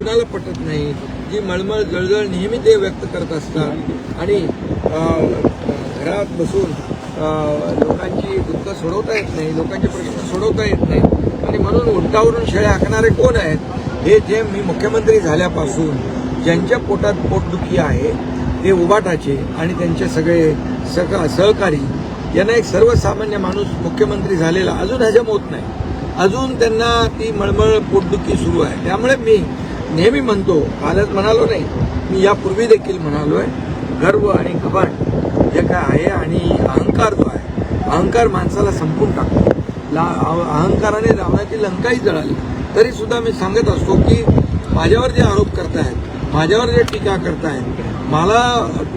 कुणाला पटत नाही. जी मळमळ जळजळ नेहमी ते व्यक्त करत असतात. आणि घरात बसून लोकांची दुःख सोडवता येत नाही लोकांचे प्रश्न सोडवता येत नाही. आणि म्हणून उंटावरून शेळ्या हाकणारे कोण आहेत? हे जे मी मुख्यमंत्री झाल्यापासून ज्यांच्या पोटात पोटदुखी आहे ते उबाटाचे आणि त्यांचे सगळे सका सहकारी यांना एक सर्वसामान्य माणूस मुख्यमंत्री झालेला अजून हजम होत नाही. अजून त्यांना ती मळमळ पोटदुखी सुरू आहे. त्यामुळे मी नेहमी म्हणतो कालच म्हणालो नाही मी यापूर्वी देखील आहे गर्व आणि घबाड जे काय आहे आणि अहंकार जो आहे अहंकार माणसाला संपून टाकतो. ला अहंकाराने रावणाची लंकाही जळाली. तरी सुद्धा मी सांगत असतो की माझ्यावर जे आरोप करतायत माझ्यावर जे टीका करतायत मला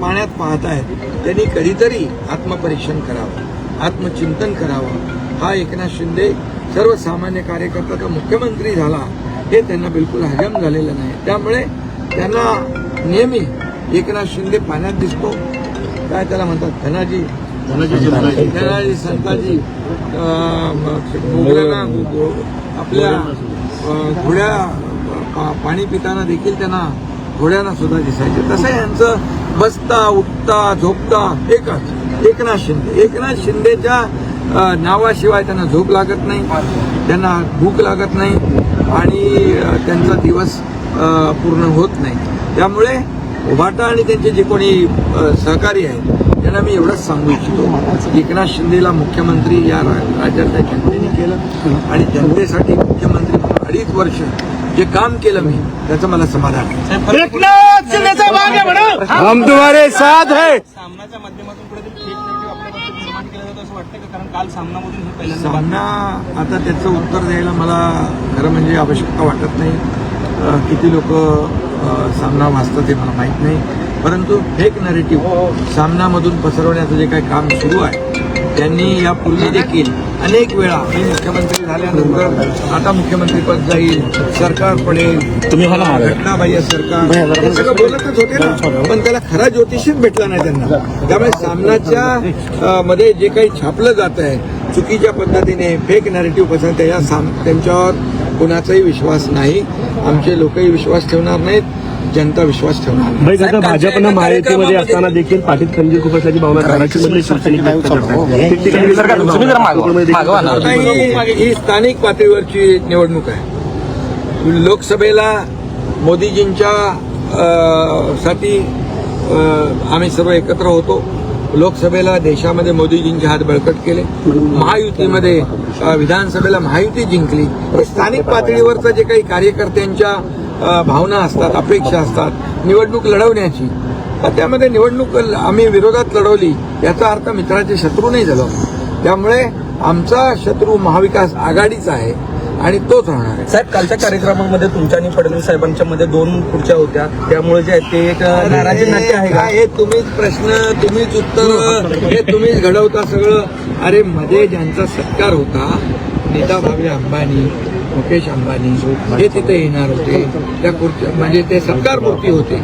पाण्यात पाहतायत त्यांनी कधीतरी आत्मपरीक्षण करावं आत्मचिंतन करावं. हा एकनाथ शिंदे सर्वसामान्य कार्यकर्त्याचा मुख्यमंत्री झाला हे त्यांना बिलकुल हजम झालेलं नाही. त्यामुळे त्यांना नेहमी एकनाथ शिंदे पाण्यात दिसतो. काय त्याला म्हणतात? धनाजी. धनाजी संताजी. आपल्या घोड्या पाणी पिताना देखील त्यांना घोड्यांना सुद्धा दिसायचे. तसं यांचं बसता उठता झोपता एकच. एकनाथ शिंदे. एकनाथ शिंदेच्या नावाशिवाय त्यांना झोप लागत नाही. त्यांना भूक लागत नाही. आणि त्यांचा दिवस पूर्ण होत नाही. त्यामुळे उभाटा आणि त्यांचे जे कोणी सहकारी आहेत त्यांना मी एवढंच सांगू इच्छितो एकनाथ शिंदेला मुख्यमंत्री या राज्यातल्या जनतेने केलं आणि जनतेसाठी मुख्यमंत्री म्हणून अडीच वर्ष जे काम केलं मी त्याचं मला समाधान आहे. एकनाथ शिंदेचा भाग आहे म्हणून. हम तुम्हारे साथ है. सामनाच्या माध्यमातून कुठेतरी फेक नेगेटिव्ह आपल्याबद्दल निर्माण केलं जातं असं वाटतं का? कारण काल सामनामधून हे सामना आता त्याचं उत्तर द्यायला मला खरं म्हणजे आवश्यकता वाटत नाही. किती लोक सामना वाचतात हे मला माहीत नाही. परंतु फेक नरेटिव्ह सामनामधून पसरवण्याचं जे काही काम सुरू आहे त्यांनी यापूर्वी देखील अनेक वेळा मी मुख्यमंत्री झाल्यानंतर आता मुख्यमंत्रीपद जाईल सरकार पडेल. तुम्ही. घटनाबाह्य सरकार. हे सगळं बोलतच होते ना. पण त्याला खरा ज्योतिषीच भेटला नाही त्यांना. त्यामुळे सामनाच्या मध्ये जे काही छापलं जात आहे चुकीच्या पद्धतीने फेक नॅरेटिव्ह पसरत या साम त्यांच्यावर कोणाचाही विश्वास नाही. आमचे लोकही विश्वास ठेवणार नाहीत. जनता विश्वास ठेवणार भाजपनं महायुतीमध्ये असताना देखील पाठीत खंजीर खूप असल्याची भावना ही ही स्थानिक पातळीवरची निवडणूक आहे. लोकसभेला मोदीजींच्या अ, साठी आम्ही सर्व एकत्र होतो. लोकसभेला देशामध्ये मोदीजींचे हात बळकट केले. महायुतीमध्ये विधानसभेला महायुती जिंकली. हे स्थानिक पातळीवरचं जे काही कार्यकर्त्यांच्या भावना असतात अपेक्षा असतात निवडणूक लढवण्याची. त्यामध्ये निवडणूक आम्ही विरोधात लढवली याचा अर्थ मित्राचे शत्रू नाही झालो. त्यामुळे आमचा शत्रू महाविकास आघाडीचा आहे आणि तोच राहणार आहे. साहेब कालच्या कार्यक्रमामध्ये तुमच्या आणि फडणवीस साहेबांच्या मध्ये दोन खुर्च्या होत्या. त्यामुळे जे आहे ते एक नाराजी नाट्य आहे का? हे तुम्हीच प्रश्न तुम्हीच उत्तर हे तुम्हीच घडवता सगळं. अरे मध्ये ज्यांचा सत्कार होता नीता भावे अंबानी मुकेश अंबानी हे तिथे येणार होते. त्या खुर्च्या म्हणजे ते सत्कार मूर्ती होते.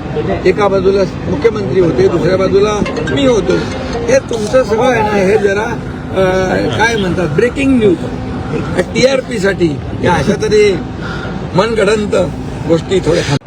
एका बाजूला मुख्यमंत्री होते दुसऱ्या बाजूला मी होतो. हे तुमचं सगळं आहे ना हे जरा काय म्हणतात ब्रेकिंग न्यूज टीआरपी साठी या अशा तरी मनगडंत गोष्टी थोड्या